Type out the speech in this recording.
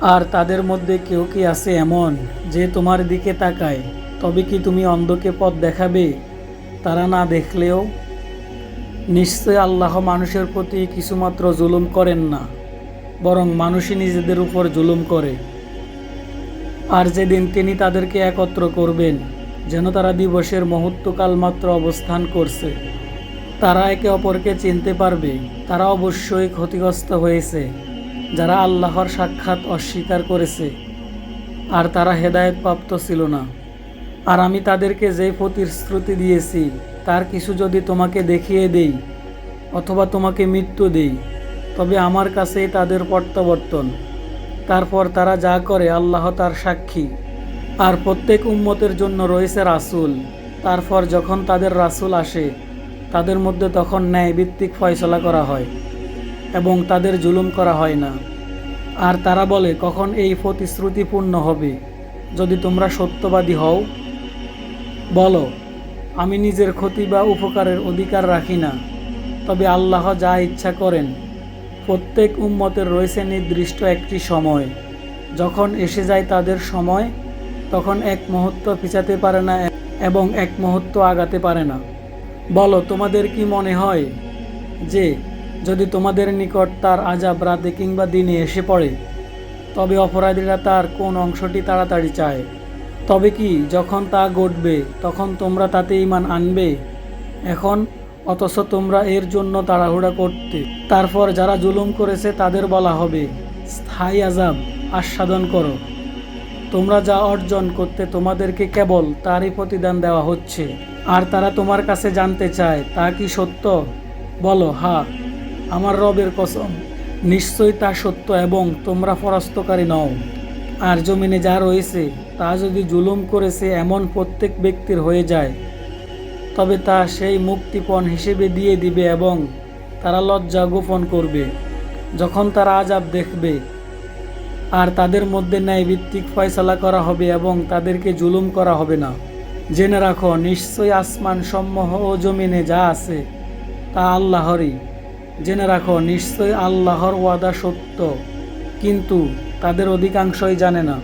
আর তাদের মধ্যে কেউ কি আছে এমন যে তোমার দিকে তাকায়? তবে কি তুমি অন্ধকে পথ দেখাবে? তারা না দেখলেও নিশ্চয় আল্লাহ মানুষের প্রতি কিছুমাত্র জুলুম করেন না, বরং মানুষই নিজেদের উপর জুলুম করে। আর যেদিন তিনি তাদেরকে একত্র করবেন, যেন তারা দিবসের মুহূর্তকাল মাত্র অবস্থান করছে। তারা একে অপরকে চিনতে পারবে, তারা অবশ্যই ক্ষতিগ্রস্ত হয়েছে। যারা আল্লাহর সাক্ষাৎ অস্বীকার করেছে, আর তারা হেদায়েত প্রাপ্ত ছিল না। আর আমি তাদেরকে যেই প্রতিশ্রুতি দিয়েছি, তার কিছু যদি তোমাকে দেখিয়ে দেই, অথবা তোমাকে মৃত্যু দেই, তবে আমার কাছেই তাদের প্রত্যাবর্তন। তারপর তারা যা করে, আল্লাহ তার সাক্ষী। আর প্রত্যেক উম্মতের জন্য রয়েছে রাসূল। তারপর যখন তাদের রাসূল আসে, তাদের মধ্যে তখন ন্যায় ভিত্তিক ফয়সলা করা হয়। এবং তাদের জুলুম করা হয় না। আর তারা বলে, কখন এই প্রতিশ্রুতি পূর্ণ হবে? যদি তোমরা সত্যবাদী হও, বলো, আমি নিজের ক্ষতি বা উপকারের অধিকার রাখি না, তবে আল্লাহ যা ইচ্ছা করেন। প্রত্যেক উম্মতের রয়েছে নির্দিষ্ট একটি সময়। যখন এসে যায় তাদের সময়, তখন এক মুহূর্ত পিছাতে পারে না এবং এক মুহূর্ত আগাতে পারে না। বলো, তোমাদের কি মনে হয় যে যদি তোমাদের নিকট তার আজাব রাতে কিংবা দিনে এসে পড়ে, তবে অপরাধীরা তার কোন অংশটি তাড়াতাড়ি চায়। তবে কি, যখন তা ঘটবে, তখন তোমরা তাতে ইমান আনবে? এখন, অথচ তোমরা এর জন্য তাড়াহুড়া করতে। তারপর যারা জুলুম করেছে, তাদের বলা হবে, স্থায়ী আজাব, আস্বাদন করো। তোমরা যা অর্জন করতে তোমাদেরকে কেবল তারই প্রতিদান দেওয়া হচ্ছে। আর তারা তোমার কাছে জানতে চায়, তা কি সত্য? বলো, হা। আমার রবের কসম, নিশ্চয়ই তা সত্য এবং তোমরা পরাস্তকারী নও। আর জমিনে যা রয়েছে, তা যদি জুলুম করেছে এমন প্রত্যেক ব্যক্তির হয়ে যায়, তবে তা সেই মুক্তিপণ হিসেবে দিয়ে দিবে এবং তারা লজ্জা গোপন করবে, যখন তারা আজাব দেখবে। আর তাদের মধ্যে ন্যায় ভিত্তিক ফয়সালা করা হবে এবং তাদেরকে জুলুম করা হবে না। জেনে রাখো, নিশ্চয়ই আসমান সম্মোহ ও জমিনে যা আছে, তা আল্লাহরই। জেনে রাখো নিশ্চয়ই আল্লাহর ওয়াদা সত্য কিন্তু তাদের অধিকাংশই জানে না।